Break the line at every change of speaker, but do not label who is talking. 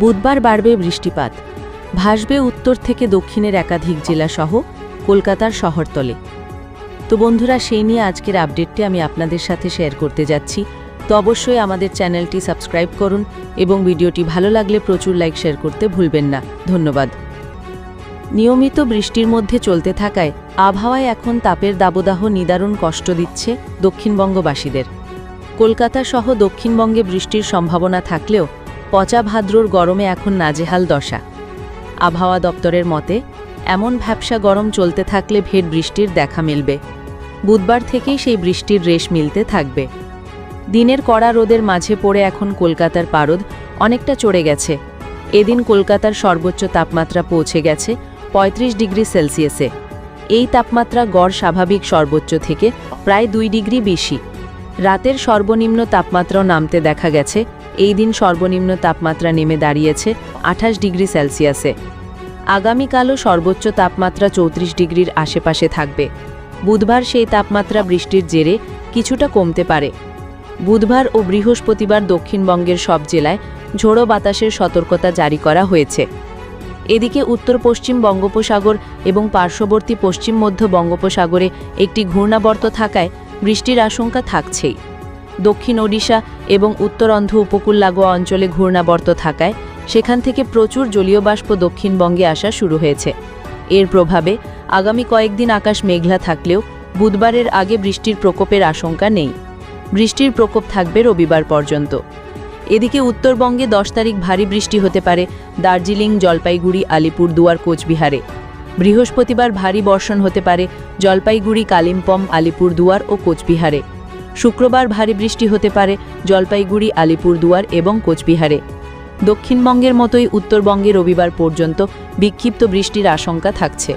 বুধবার বাড়বে বৃষ্টিপাত। ভাসবে উত্তর থেকে দক্ষিণের একাধিক জেলাসহ কলকাতার শহরতলে। তো বন্ধুরা, সেই নিয়ে আজকের আপডেটটি আমি আপনাদের সাথে শেয়ার করতে যাচ্ছি। তো অবশ্যই আমাদের চ্যানেলটি সাবস্ক্রাইব করুন এবং ভিডিওটি ভালো লাগলে প্রচুর লাইক শেয়ার করতে ভুলবেন না। ধন্যবাদ। নিয়মিত বৃষ্টির মধ্যে চলতে থাকায় আবহাওয়ায় এখন তাপের দাবদাহ নিদারুণ কষ্ট দিচ্ছে দক্ষিণবঙ্গবাসীদের। কলকাতা সহ দক্ষিণবঙ্গে বৃষ্টির সম্ভাবনা থাকলেও পচা ভাদ্রর গরমে এখন নাজেহাল দশা। আবহাওয়া দপ্তরের মতে, এমন ভ্যাবসা গরম চলতে থাকলে ভের বৃষ্টির দেখা মিলবে। বুধবার থেকেই সেই বৃষ্টির রেশ মিলতে থাকবে। দিনের কড়া রোদের মাঝে পড়ে এখন কলকাতার পারদ অনেকটা চড়ে গেছে। এদিন কলকাতার সর্বোচ্চ তাপমাত্রা পৌঁছে গেছে ৩৫ ডিগ্রি সেলসিয়াসে। এই তাপমাত্রা গড় স্বাভাবিক সর্বোচ্চ থেকে প্রায় দুই ডিগ্রি বেশি। রাতের সর্বনিম্ন তাপমাত্রাও নামতে দেখা গেছে এই দিন সর্বনিম্ন তাপমাত্রা নেমে দাঁড়িয়েছে আঠাশ ডিগ্রি সেলসিয়াসে। আগামীকালও সর্বোচ্চ তাপমাত্রা চৌত্রিশ ডিগ্রির আশেপাশে থাকবে। বুধবার সেই তাপমাত্রা বৃষ্টির জেরে কিছুটা কমতে পারে। বুধবার ও বৃহস্পতিবার দক্ষিণবঙ্গের সব জেলায় ঝোড়ো বাতাসের সতর্কতা জারি করা হয়েছে। এদিকে উত্তর পশ্চিম বঙ্গোপসাগর এবং পার্শ্ববর্তী পশ্চিম মধ্য বঙ্গোপসাগরে একটি ঘূর্ণাবর্ত থাকায় বৃষ্টির আশঙ্কা থাকছেই। দক্ষিণ ওডিশা এবং উত্তরন্ধ্র উপকূল লাগোয়া অঞ্চলে ঘূর্ণাবর্ত থাকায় সেখান থেকে প্রচুর জলীয় বাষ্প দক্ষিণবঙ্গে আসা শুরু হয়েছে। এর প্রভাবে আগামী কয়েকদিন আকাশ মেঘলা থাকলেও বুধবারের আগে বৃষ্টির প্রকোপের আশঙ্কা নেই। বৃষ্টির প্রকোপ থাকবে রবিবার পর্যন্ত। এদিকে উত্তরবঙ্গে দশ তারিখ ভারী বৃষ্টি হতে পারে দার্জিলিং, জলপাইগুড়ি আলিপুরদুয়ার কোচবিহারে। বৃহস্পতিবার ভারী বর্ষণ হতে পারে জলপাইগুড়ি, কালিম্পং আলিপুরদুয়ার ও কোচবিহারে। শুক্রবার ভারী বৃষ্টি হতে পারে জলপাইগুড়ি, আলিপুরদুয়ার এবং কোচবিহারে। দক্ষিণবঙ্গের মতোই উত্তরবঙ্গে রবিবার পর্যন্ত বিক্ষিপ্ত বৃষ্টির আশঙ্কা থাকছে।